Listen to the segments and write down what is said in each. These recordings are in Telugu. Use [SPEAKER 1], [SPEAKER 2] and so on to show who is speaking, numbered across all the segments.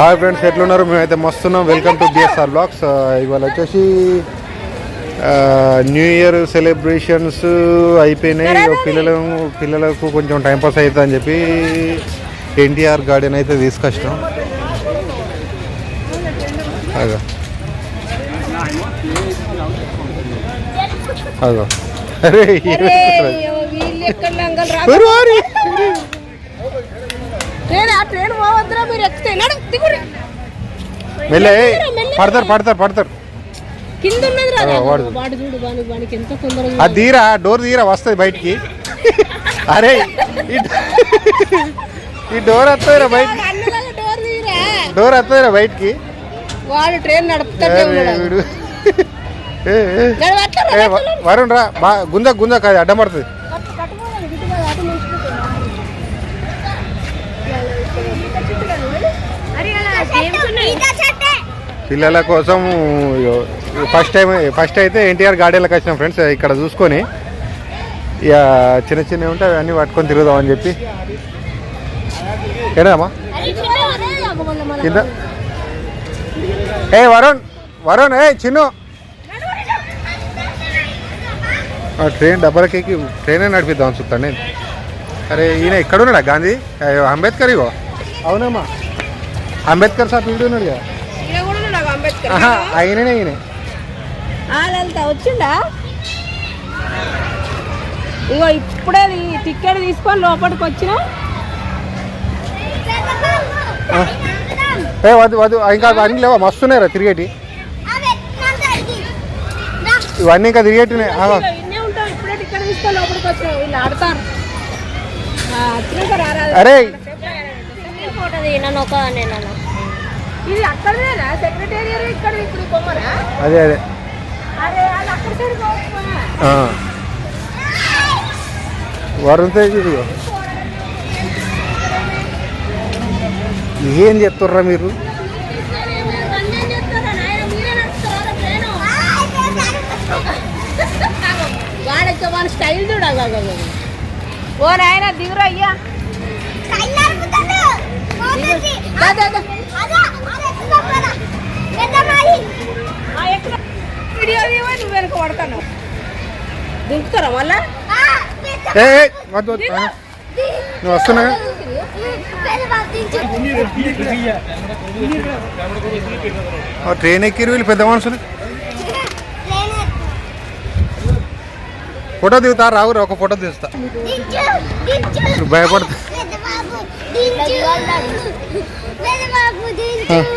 [SPEAKER 1] హాయ్ ఫ్రెండ్స్ ఎట్లున్నారు? మేమైతే మస్తున్నాం. వెల్కమ్ టు బిఎస్ఆర్ బ్లాగ్స్ ఇవాళ వచ్చేసి న్యూ ఇయర్ సెలబ్రేషన్స్ అయిపోయినాయి. పిల్లలు పిల్లలకు కొంచెం టైంపాస్ అవుతుంది అని చెప్పి ఎన్టీఆర్ గార్డెన్ అయితే తీసుకొచ్చినాం. అదో అదో అరే ఏం చేస్తున్నారు?
[SPEAKER 2] వీళ్ళు ఎక్కడ లంగలు రా
[SPEAKER 1] ఒరు, ఒరి.
[SPEAKER 2] ట్రైన్ ఆ ట్రైన్ పోవద్దురా మీరు ఎక్కితే. నడు దిగురి
[SPEAKER 1] మెల్లె ఏయ్, పడతారు పడతారు పడతారు.
[SPEAKER 2] కింద ఉన్నది రా
[SPEAKER 1] ఆ, వాడు.
[SPEAKER 2] వాడు చూడు వానికి వానికి ఎంత తొందరగా
[SPEAKER 1] అది తీరా డోర్ తీరా వస్తుంది బయటికి. అరే ఈ డోర్ వస్తుందిరా బయట
[SPEAKER 2] డోర్ తీరా.
[SPEAKER 1] డోర్ వస్తుందిరా బయటికి.
[SPEAKER 2] వాడు ట్రైన్ నడుపుతాడే ఉన్నాడు.
[SPEAKER 1] వరుణ్ రా బా గుంజ గుంజ కాదు అడ్డం పడుతుంది
[SPEAKER 2] కట్టు, కట్టుకోవాలి, ఇటు కాదు, అటు నిల్చుకుంటున్నా.
[SPEAKER 1] పిల్లల కోసం ఫస్ట్ టైం ఫస్ట్ అయితే ఎన్టీఆర్ గార్డెన్లకు వచ్చినాం ఫ్రెండ్స్ ఇక్కడ చూసుకొని. ఇక చిన్న చిన్నవి ఉంటే అవన్నీ పట్టుకొని తిరుగుదామని చెప్పి. ఏనామా
[SPEAKER 2] చిన్న
[SPEAKER 1] కింద? ఏ వరుణ్ వరుణ్ ఏ చిన్ను. ట్రైన్ డబ్బలకి ట్రైనే నడిపిద్దాం చూస్తాను నేను. అరే ఈయన ఎక్కడున్నాడా గాంధీ? అంబేద్కర్ ఇగో? అవునమ్మా. అంబేద్కర్ సార్ వీడు ఉన్నాడు కదా. ఆయననే ఈయన.
[SPEAKER 2] అదంతా వచ్చిండా? ఇగో ఇప్పుడే టికెట్ తీసుకొని లోపలికి వచ్చిన?
[SPEAKER 1] ఏ వద్దు వద్దు ఇంకా అన్ని లేవా? మస్తున్నాయిరా తిరిగేటి. ఇవన్నీ ఇంకా తిరిగేటినాయి. అరే
[SPEAKER 3] దిగినాను ఒక నేను
[SPEAKER 2] ఇది ఇక్కడ ఇప్పుడు బొమ్మనా
[SPEAKER 1] అదే అదే
[SPEAKER 2] అరే అది అక్కడ సైడ్ పోవచ్చునా?
[SPEAKER 1] ఆ. వరుణ్ తేజ్ ఇదిగో ఏం చెప్తుర్రా మీరు
[SPEAKER 2] అన్నేం చేస్తారా నాయన? మీరే నడుపుతారా ట్రైను? వాడొచ్చే వాడి స్టైల్ చూడాలి ఓ నాయన దిగురా అయ్యా వీడియో నువ్వు వెనక పడతాను దింపుతారా మళ్ళా?
[SPEAKER 1] ఆ, ట్రైన్ ఎక్కిరు వీళ్ళు పెద్ద మనుషులు. ఫోటో దిగుతా రావురా ఒక ఫోటో తీస్తా నువ్వు భయపడతా.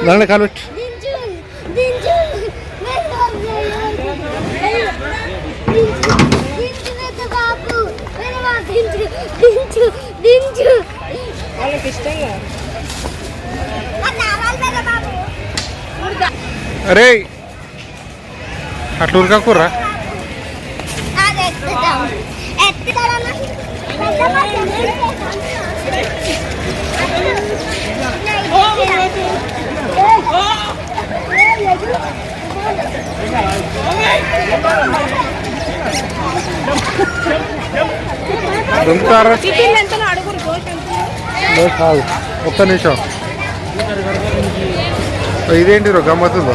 [SPEAKER 1] దాంట్లో కాలు పెట్టు
[SPEAKER 3] దించు దించు
[SPEAKER 2] వాళ్ళకి ఇష్టంగా
[SPEAKER 1] అరే అట్లా ఉరకకుర్రా దుంకుతారా కాదు ఒక్క నిమిషం. ఇదేంటి రో గమ్మత్తుందో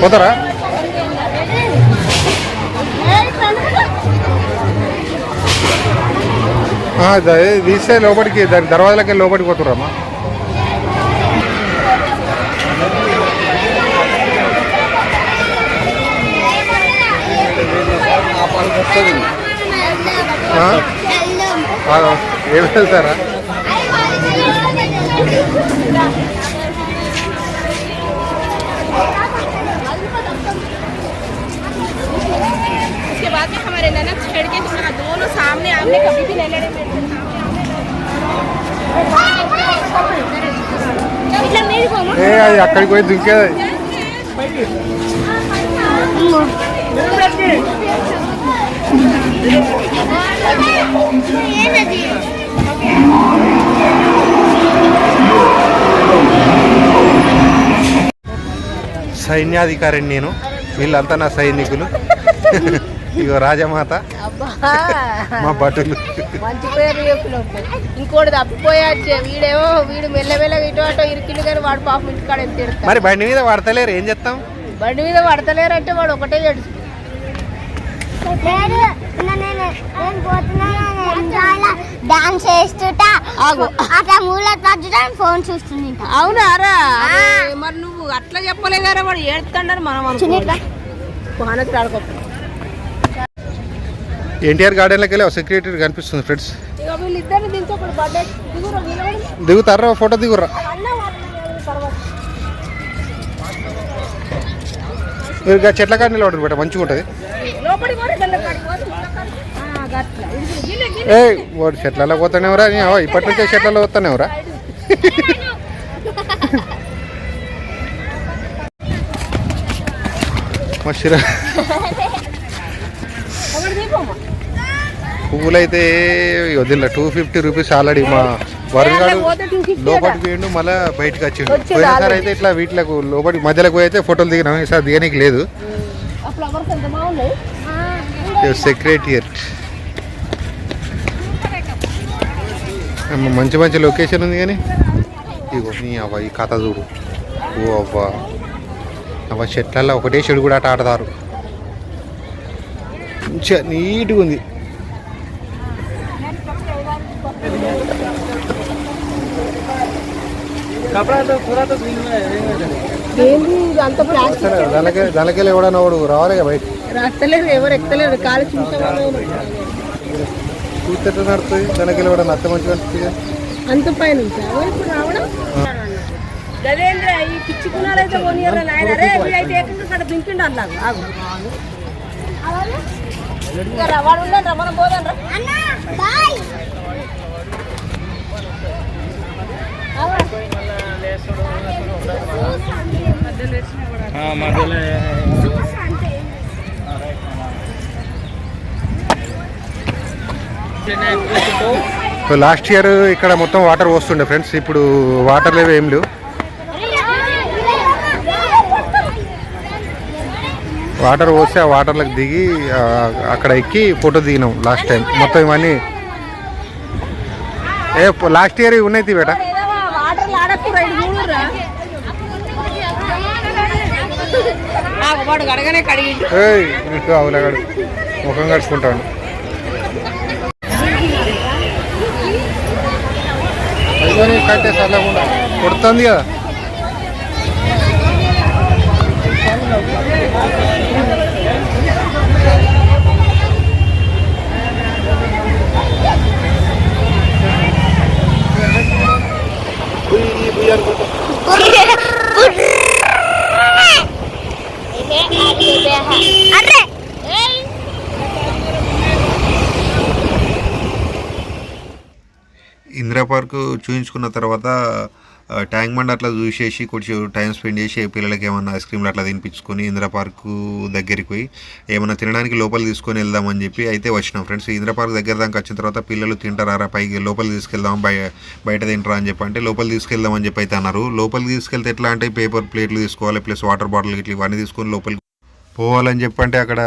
[SPEAKER 1] పోతారా? తీస్తే లోపలికి దాని దర్వాజలకి లోపలికి పోతురమ్మా ఆ? ఆ, ఏం వెళ్తారా
[SPEAKER 2] उसके बाद में हमारे ननद छेड़ के तो दोनों हमने कभी भी नहीं
[SPEAKER 1] అక్కడికి పోయి దుంకేది సైన్యాధికారిని నేను. వీళ్ళంతా నా సైనికులు. ఇగో రాజమాత.
[SPEAKER 2] అబ్బా.
[SPEAKER 1] మా భటులు
[SPEAKER 2] మంచి పేరు ఇంకోటి తప్పిపోయాచ్చే వీడేమో వీడు మెల్లమెల్లగా ఇటు అటు ఇరికిండు కానీ వాడు పాపం ఇంటికాడ ఎంత తిడతాడు?
[SPEAKER 1] మరి బండి మీద పడతలేరు ఏం చేస్తాం?
[SPEAKER 2] బండి మీద పడతలేరంటే వాడు ఒకటే ఏడుచు
[SPEAKER 3] నేను నేను నేను పోతున్నాను డాన్స్ చేస్తుంటా.
[SPEAKER 2] ఆగు.
[SPEAKER 3] అట్లా మూల పట్టుతా ఫోన్ చూస్తుంది
[SPEAKER 2] అవునా రా? మరి నువ్వు అట్లా చెప్పలేదారా వాడు ఏడుతాడని మనం ఆడుకో
[SPEAKER 1] ఎన్టీఆర్ గార్డెన్లోకి వెళ్ళి సెక్రటరీ కనిపిస్తుంది ఫ్రెండ్స్. దిగుతారా? ఫోటో దిగురా. మీరు చెట్ల కాడ నిలబడి బెట మంచిగా ఉంటుంది. ఏ వాడు చెట్లలో పోతానేవరా? ఇప్పటి నుంచే చెట్లలో పోతానేవరా? మా
[SPEAKER 2] దీపమ్మా.
[SPEAKER 1] పువ్వులైతే వదిలే టూ ఫిఫ్టీ రూపీస్ ఆల్రెడీ మా
[SPEAKER 2] 250
[SPEAKER 1] లోపలికి పోయిండు మళ్ళీ బయటకు వచ్చిండు. పోయినసారి. అయితే ఇట్లా వీటిలకు లోపలికి మధ్యలోకి పోయి అయితే ఫోటోలు దిగినాం ఈసారి దిగనీకి లేదు.
[SPEAKER 2] ఆ ఫ్లవర్స్ ఎంత బాగున్నాయి?
[SPEAKER 1] సెక్రటరియట్ మంచి మంచి లొకేషన్ ఉంది కానీ. ఇగో నీ అవ్వ ఈ కథ చూడు. ఓ అవ్వ. అవ్వ చెట్లలో ఒకటే చెడు కూడా ఆట ఆడతారు. మంచిగా నీట్గా ఉంది.
[SPEAKER 2] ఏంది ఇది అంత ప్లాస్టిక్
[SPEAKER 1] సరే దానికి దానికి ఎవడన్నా వాడు రావాలి బయట
[SPEAKER 2] రాస్తలేరు ఎవరు ఎక్కలేరు కాలు
[SPEAKER 1] చూస్తే నడుస్తుంది? దానికి ఎవడన్నా అత్త అనిపిస్తుంది?
[SPEAKER 2] అంత పైన ఇప్పుడు రావడం? గదేంద్ర ఈ పిచ్చుకున్నారైతే కొనియరా నాయన? రే వీడైతే ఏకంగా అక్కడ దింపిండు అన్నాడు ఆగు. వాడు మనం పోదాం రా.
[SPEAKER 3] అన్నా బాయ్.
[SPEAKER 1] లాస్ట్ ఇయర్ ఇక్కడ మొత్తం వాటర్ వస్తుండే ఫ్రెండ్స్ ఇప్పుడు వాటర్ లేవు ఏం లేవు. వాటర్ పోస్తే ఆ వాటర్లకు దిగి అక్కడ ఎక్కి ఫోటో దిగినాం లాస్ట్ టైం. మొత్తం ఇవన్నీ. ఏ లాస్ట్ ఇయర్ ఉన్నాయి బేట
[SPEAKER 2] వాటర్ ఆడకురా ఇది చూడురా ఆగు, వాడు కడగనే కడిగి
[SPEAKER 1] ఏయ్ ఇటు అవులగాడు ముఖం కడుచుకుంటాను కట్టే చల్లకుండా కొడుతుంది కదా. ఇందిరా పార్క్ చూయించుకున్న తర్వాత ట్యాంక్ బండ్ అట్లా చూసేసి కొంచెం టైం స్పెండ్ చేసి పిల్లలకి ఏమన్నా ఐస్ క్రీమ్లు అట్లా తినిపించుకొని ఇందిరా పార్క్ దగ్గరికి పోయి ఏమన్నా తినడానికి లోపల తీసుకొని వెళ్దామని చెప్పి అయితే వచ్చినాం. ఫ్రెండ్స్ ఇందిరా పార్క్ దగ్గర దాకా వచ్చిన తర్వాత పిల్లలు తింటారా పైకి లోపల తీసుకెళ్దాం బయ బయట తింటారా అని చెప్పి అంటే లోపల తీసుకెళ్దాం అని చెప్పి అయితే అన్నారు. లోపలికి తీసుకెళ్తే ఎట్లా అంటే పేపర్ ప్లేట్లు తీసుకోవాలి ప్లస్ వాటర్ బాటిల్ ఇట్లా ఇవన్నీ తీసుకొని లోపలికి పోవాలని చెప్పంటే అక్కడ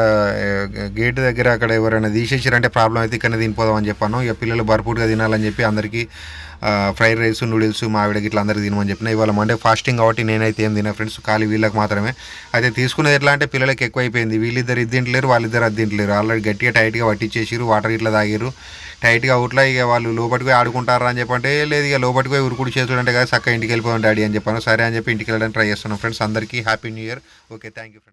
[SPEAKER 1] గేట్ దగ్గర అక్కడ ఎవరైనా తీసేసారంటే ప్రాబ్లం అయితే ఇక్కడ తినిపోదాం అని చెప్పాను. ఇక పిల్లలు భర్పూర్గా తినాలని చెప్పి అందరికీ ఫ్రైడ్ రైస్ నూడిల్స్ మావిడకి ఇట్లా అందరికి తినమని చెప్పిన. ఇవాళ మండే ఫాస్టింగ్ కాబట్టి నేనైతే ఏం తిన ఫ్రెండ్స్ ఖాళీ వీళ్ళకి మాత్రమే. అయితే తీసుకునేది ఎట్లా అంటే పిల్లలకి ఎక్కువైపోయింది. వీళ్ళిద్దరు ఇది తింటలేరు వాళ్ళిద్దరు అది తింటలేరు ఆల్రెడీ గట్టిగా టైట్గా పట్టించేసారు వాటర్ ఇట్లా తాగారు టైట్గా అవుట్లా ఇక వాళ్ళు లోపలికి పోయి ఆడుకుంటారా అని చెప్పంటే లేదు ఇక లోపలికి పోయి ఉరుకుడు చేతులు అంటే కదా చక్కగా ఇంటికి వెళ్ళిపోయాం డాడీ అని చెప్పాను. సరే అని చెప్పి ఇంటికి వెళ్ళడానికి ట్రై చేస్తున్నాం. ఫ్రెండ్స్ అందరికీ happy new year. Okay thank you friends.